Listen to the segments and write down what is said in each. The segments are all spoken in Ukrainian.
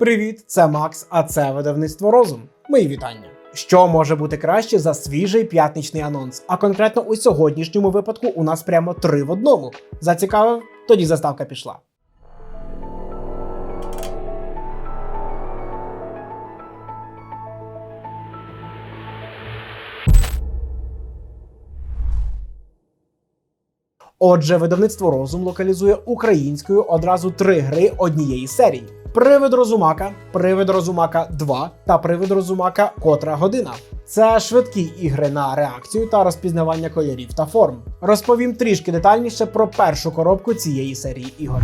Привіт, це Макс, а це видавництво Розум. Мої вітання. Що може бути краще за свіжий п'ятничний анонс? А конкретно у сьогоднішньому випадку у нас прямо три в одному. Зацікавив? Тоді заставка пішла. Отже, видавництво Розум локалізує українською одразу три гри однієї серії: Привид Розумака, Привид Розумака 2 та Привид Розумака Котра година. Це швидкі ігри на реакцію та розпізнавання кольорів та форм. Розповім трішки детальніше про першу коробку цієї серії ігор.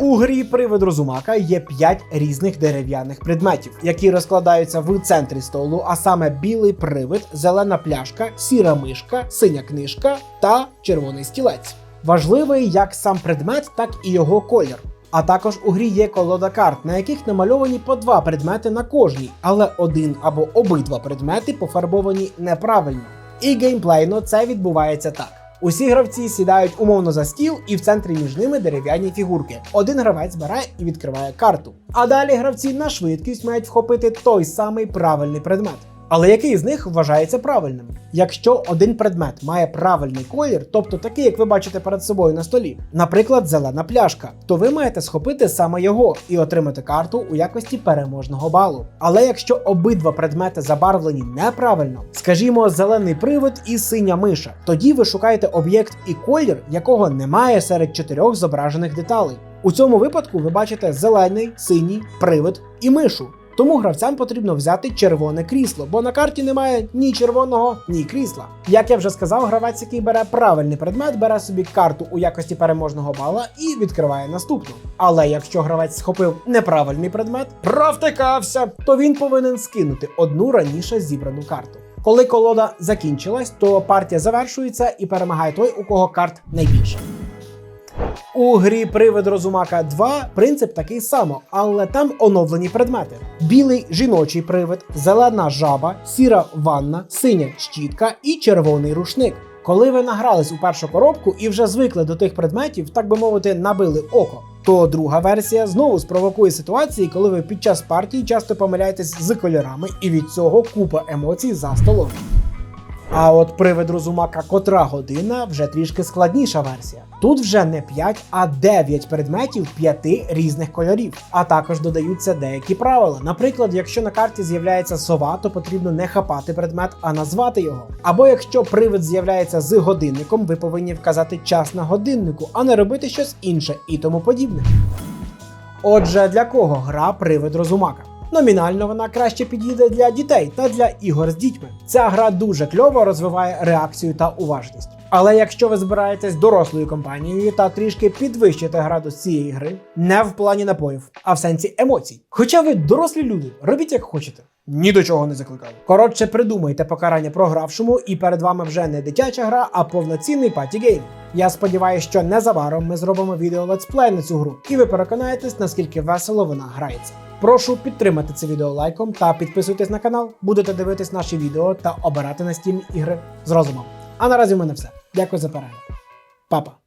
У грі Привид Розумака є 5 різних дерев'яних предметів, які розкладаються в центрі столу, а саме білий привид, зелена пляшка, сіра мишка, синя книжка та червоний стілець. Важливий як сам предмет, так і його колір. А також у грі є колода карт, на яких намальовані по два предмети на кожній, але один або обидва предмети пофарбовані неправильно. І геймплейно це відбувається так. Усі гравці сідають умовно за стіл, і в центрі між ними дерев'яні фігурки. Один гравець бере і відкриває карту. А далі гравці на швидкість мають вхопити той самий правильний предмет. Але який з них вважається правильним? Якщо один предмет має правильний колір, тобто такий, як ви бачите перед собою на столі, наприклад, зелена пляшка, то ви маєте схопити саме його і отримати карту у якості переможного балу. Але якщо обидва предмети забарвлені неправильно, скажімо, зелений привид і синя миша, тоді ви шукаєте об'єкт і колір, якого немає серед чотирьох зображених деталей. У цьому випадку ви бачите зелений, синій, привид і мишу. Тому гравцям потрібно взяти червоне крісло, бо на карті немає ні червоного, ні крісла. Як я вже сказав, гравець, який бере правильний предмет, бере собі карту у якості переможного бала і відкриває наступну. Але якщо гравець схопив неправильний предмет, провтикався, то він повинен скинути одну раніше зібрану карту. Коли колода закінчилась, то партія завершується і перемагає той, у кого карт найбільше. У грі Привид Розумака 2 принцип такий само, але там оновлені предмети: білий жіночий привид, зелена жаба, сіра ванна, синя щітка і червоний рушник. Коли ви награлись у першу коробку і вже звикли до тих предметів, так би мовити, набили око, то друга версія знову спровокує ситуації, коли ви під час партії часто помиляєтесь з кольорами, і від цього купа емоцій за столом. А от привид розумака котра година вже трішки складніша версія. Тут вже не 5, а 9 предметів 5 різних кольорів. А також додаються деякі правила. Наприклад, якщо на карті з'являється сова, то потрібно не хапати предмет, а назвати його. Або якщо привид з'являється з годинником, ви повинні вказати час на годиннику, а не робити щось інше і тому подібне. Отже, для кого гра привид розумака? Номінально вона краще підійде для дітей та для ігор з дітьми. Ця гра дуже кльово розвиває реакцію та уважність. Але якщо ви збираєтесь дорослою компанією та трішки підвищите градус цієї гри, не в плані напоїв, а в сенсі емоцій. Хоча ви дорослі люди, робіть як хочете. Ні до чого не закликаю. Коротше, придумайте покарання програвшому, і перед вами вже не дитяча гра, а повноцінний паті-гейм. Я сподіваюся, що незабаром ми зробимо відео летсплей на цю гру, і ви переконаєтесь, наскільки весело вона грається. Прошу підтримати це відео лайком та підписуйтесь на канал. Будете дивитись наші відео та обирати настільні ігри з розумом. А наразі в мене все. Дякую за перегляд. Папа.